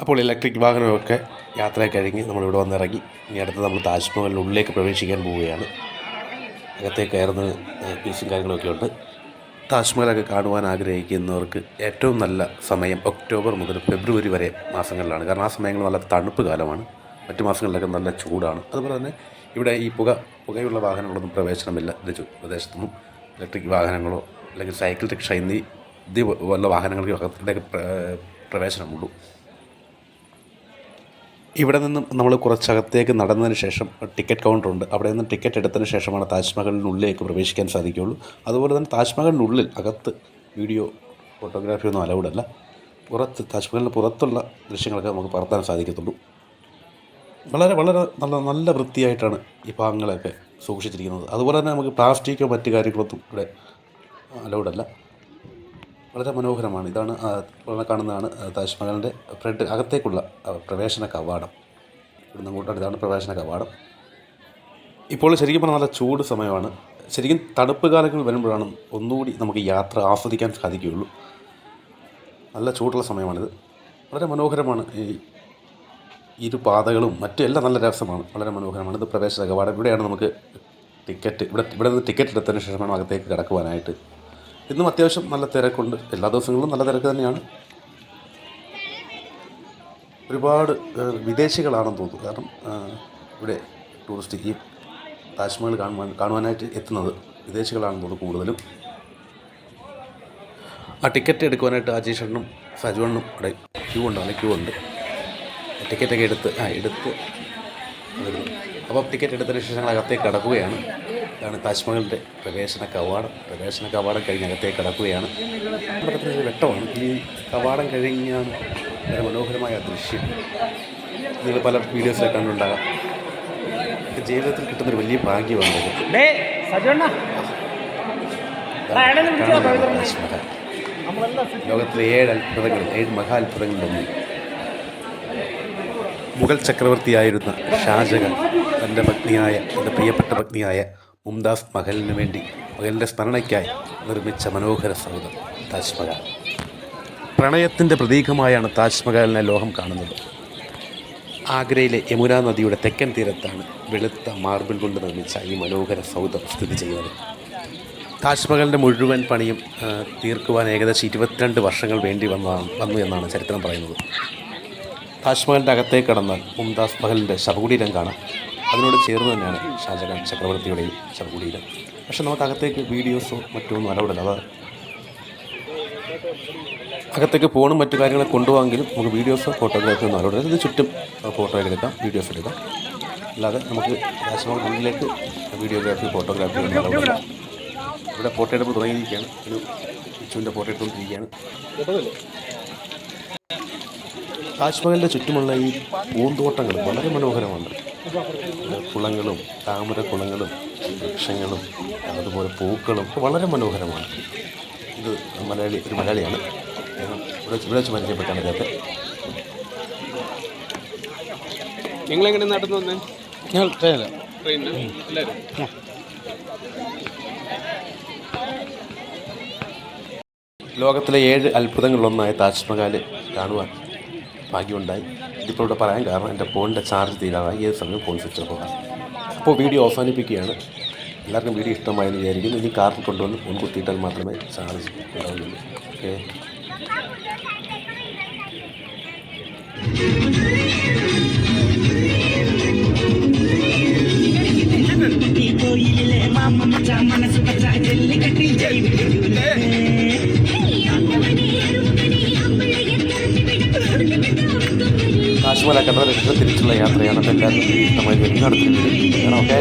അപ്പോൾ ഇലക്ട്രിക് വാഹനമൊക്കെ യാത്ര കഴിഞ്ഞ് നമ്മളിവിടെ വന്നിറങ്ങി. ഇനി അടുത്ത് നമ്മൾ താജ്മഹലിന്റെ ഉള്ളിലേക്ക് പ്രവേശിക്കാൻ പോവുകയാണ്. അകത്തേക്ക് കയറുന്ന പീസും കാര്യങ്ങളൊക്കെ ഉണ്ട്. താജ്മഹലൊക്കെ കാണുവാൻ ആഗ്രഹിക്കുന്നവർക്ക് ഏറ്റവും നല്ല സമയം ഒക്ടോബർ മുതൽ ഫെബ്രുവരി വരെ മാസങ്ങളിലാണ്. കാരണം ആ സമയങ്ങൾ നല്ല തണുപ്പ് കാലമാണ്. മറ്റു മാസങ്ങളിലൊക്കെ നല്ല ചൂടാണ്. അതുപോലെ തന്നെ ഇവിടെ ഈ പുക പുകയുള്ള വാഹനങ്ങളൊന്നും പ്രവേശനമില്ല. പ്രദേശത്തൊന്നും ഇലക്ട്രിക് വാഹനങ്ങളോ അല്ലെങ്കിൽ സൈക്കിൾ റിക്ഷ എന്നീ വല്ല വാഹനങ്ങൾക്ക് അകത്തേക്ക് പ്ര- പ്രവേശനമുള്ളൂ. ഇവിടെ നിന്നും നമ്മൾ കുറച്ചകത്തേക്ക് നടന്നതിന് ശേഷം ടിക്കറ്റ് കൗണ്ടറുണ്ട് അവിടെ നിന്ന് ടിക്കറ്റ് എടുത്തതിന് ശേഷമാണ് താജ്മഹലിനുള്ളിലേക്ക് പ്രവേശിക്കാൻ സാധിക്കുകയുള്ളൂ. അതുപോലെ തന്നെ താജ്മഹലിനുള്ളിൽ അകത്ത് വീഡിയോ ഫോട്ടോഗ്രാഫി ഒന്നും അലൗഡ് അല്ല. പുറത്ത് താജ്മഹലിന് പുറത്തുള്ള ദൃശ്യങ്ങളൊക്കെ നമുക്ക് പകർത്താൻ സാധിക്കത്തുള്ളൂ. വളരെ വളരെ നല്ല നല്ല വൃത്തിയായിട്ടാണ് ഈ ഭാഗങ്ങളൊക്കെ സൂക്ഷിച്ചിരിക്കുന്നത്. അതുപോലെ തന്നെ നമുക്ക് പ്ലാസ്റ്റിക്കോ മറ്റു കാര്യങ്ങളൊന്നും ഇവിടെ അലൗഡല്ല വളരെ മനോഹരമാണ്. ഇതാണ് കാണുന്നതാണ് താജ്മഹലിന്റെ ഫ്രണ്ട് അകത്തേക്കുള്ള പ്രവേശന കവാടം. ഇവിടുന്ന് അങ്ങോട്ടാണ് ഇതാണ് പ്രവേശന കവാടം. ഇപ്പോൾ ശരിക്കും പറഞ്ഞാൽ നല്ല ചൂട് സമയമാണ്. ശരിക്കും തണുപ്പ് കാലങ്ങൾ വരുമ്പോഴാണ് ഒന്നുകൂടി നമുക്ക് യാത്ര ആസ്വദിക്കാൻ സാധിക്കുകയുള്ളൂ. നല്ല ചൂടുള്ള സമയമാണിത്. വളരെ മനോഹരമാണ് ഈ ഇരു പാതകളും മറ്റും എല്ലാം നല്ല രസമാണ്. വളരെ മനോഹരമാണ്. ഇത് പ്രവേശന കവാടം. ഇവിടെയാണ് നമുക്ക് ടിക്കറ്റ് ഇവിടെ ഇവിടെ നിന്ന് ടിക്കറ്റ് എടുത്തതിന് ശേഷമാണ് അകത്തേക്ക് കിടക്കുവാനായിട്ട് ഇന്നും അത്യാവശ്യം നല്ല തിരക്കുണ്ട്. എല്ലാ ദിവസങ്ങളിലും നല്ല തിരക്ക് തന്നെയാണ്. ഒരുപാട് വിദേശികളാണെന്ന് തോന്നുന്നു. കാരണം ഇവിടെ ടൂറിസ്റ്റ് ഈ താജ്മഹൽ കാണുവാൻ കാണുവാനായിട്ട് എത്തുന്നത് വിദേശികളാണെന്ന് തോന്നുന്നു കൂടുതലും. ആ ടിക്കറ്റ് എടുക്കുവാനായിട്ട് അജീഷ് എണ്ണും സജു എണ്ണും ഇവിടെ ക്യൂ ഉണ്ട് നല്ല ക്യൂ ഉണ്ട്. ടിക്കറ്റൊക്കെ എടുത്ത് ആ എടുത്ത്. അപ്പോൾ ടിക്കറ്റ് എടുത്തതിന് ശേഷം ഞങ്ങൾ അകത്തേക്ക് കടക്കുകയാണ്. ഇതാണ് താജ്മഹലിന്റെ പ്രവേശന കവാടം. പ്രവേശന കവാടം കഴിഞ്ഞ് അകത്തേക്ക് കടക്കുകയാണ്. ഒരു വെട്ടമാണ്. ഈ കവാടം കഴിഞ്ഞാണ് വളരെ മനോഹരമായ ദൃശ്യം. നിങ്ങൾ പല വീഡിയോസിലൊക്കെ കണ്ടുണ്ടാകാം ജീവിതത്തിൽ കിട്ടുന്നൊരു വലിയ ഭാഗ്യമാണ് താജ്മഹൽ ലോകത്തിലെ ഏഴ് അത്ഭുതങ്ങൾ ഏഴ് മഹാത്ഭുതങ്ങളിലൊന്ന് മുഗൾ ചക്രവർത്തിയായിരുന്ന ഷാജഹാൻ തന്റെ പത്നിയായ തന്റെ പ്രിയപ്പെട്ട പത്നിയായ മുംതാസ് മഹലിന് വേണ്ടി മകലിന്റെ സ്മരണയ്ക്കായി നിർമ്മിച്ച മനോഹര സൗധം താജ്മഹൽ. പ്രണയത്തിന്റെ പ്രതീകമായാണ് താജ്മഹലിനെ ലോഹം കാണുന്നത്. ആഗ്രയിലെ യമുന നദിയുടെ തെക്കൻ തീരത്താണ് വെളുത്ത മാർബിൾ കൊണ്ട് നിർമ്മിച്ച ഈ മനോഹര സൗധം സ്ഥിതി ചെയ്യുന്നത്. താജ്മഹലിന്റെ മുഴുവൻ പണിയും തീർക്കുവാൻ ഏകദേശം ഇരുപത്തിരണ്ട് വർഷങ്ങൾ വേണ്ടി വന്നതാണ് വന്നു എന്നാണ് ചരിത്രം പറയുന്നത്. താജ്മഹലിന്റെ അകത്തേക്ക് കടന്നാൽ മുംതാസ് മഹലിന്റെ ശവകുടീരം കാണാം. അതിനോട് ചേർന്ന് തന്നെയാണ് ഷാജഹാൻ ചക്രവർത്തിയുടെയും ശവകുടീരം പക്ഷെ നമുക്കകത്തേക്ക് വീഡിയോസോ മറ്റോ ഒന്നും അലവിടില്ല അത് അകത്തേക്ക് ഫോണും മറ്റു കാര്യങ്ങളൊക്കെ കൊണ്ടുപോകാമെങ്കിലും നമുക്ക് വീഡിയോസോ ഫോട്ടോഗ്രാഫി ഒന്നും അലവിടില്ല ഇത് ചുറ്റും ഫോട്ടോ എടുക്കാം വീഡിയോസ് എടുക്കാം. അല്ലാതെ നമുക്ക് ഉള്ളിലേക്ക് വീഡിയോഗ്രാഫി ഫോട്ടോഗ്രാഫി ഒന്നും അലവിടില്ല ഇവിടെ ഫോട്ടോ എടുപ്പ് തുടങ്ങിയിരിക്കുകയാണ്. ഒരു ചുവിന്റെ ഫോട്ടോ എടുത്തുകൊണ്ടിരിക്കുകയാണ്. താജ്മഹലിന്റെ ചുറ്റുമുള്ള ഈ പൂന്തോട്ടങ്ങൾ വളരെ മനോഹരമാണ്. കുളങ്ങളും താമര കുളങ്ങളും വൃക്ഷങ്ങളും അതുപോലെ പൂക്കളും വളരെ മനോഹരമാണ്. ഇത് മലയാളി ഒരു മലയാളിയാണ്. ഇവിടെ ഇവിടെ വെച്ച് പരിചയപ്പെട്ടാണ് അദ്ദേഹത്തെ നിങ്ങൾ എങ്ങനെ നടന്നു വന്നേ? ഞങ്ങൾ എല്ലാവരും ലോകത്തിലെ ഏഴ് അത്ഭുതങ്ങളിലൊന്നായ താജ്മഹൽ കാണുവാൻ ഭാഗ്യമുണ്ടായി. ഇതിപ്പോൾ ഇവിടെ പറയാൻ കാരണം എന്റെ ഫോണിന്റെ ചാർജ് തീരാതായി ഏത് സമയം ഫോൺ സ്വിച്ച് ഓഫ് ആകാം. അപ്പോൾ വീഡിയോ അവസാനിപ്പിക്കുകയാണ്. എല്ലാവർക്കും വീഡിയോ ഇഷ്ടമായെന്ന് വിചാരിക്കുന്നു. ഇനി കാറിൽ കൊണ്ടുവന്ന് ഫോൺ കുത്തിയിട്ടാൽ മാത്രമേ ചാർജ് ഉണ്ടാവുകയുള്ളൂ. ഓക്കെ. കോയിലിലെ മാമ മച്ച മനസ്സ് പച്ച ജയിവിടൂലേ പോലെ കണ്ട ലക്ഷ്യത്തിൽ തിരിച്ചുള്ള യാത്രയാണ് അപ്പോൾ നമ്മൾ ഇഷ്ടമായി വരുന്ന അടുത്ത ഓക്കെ?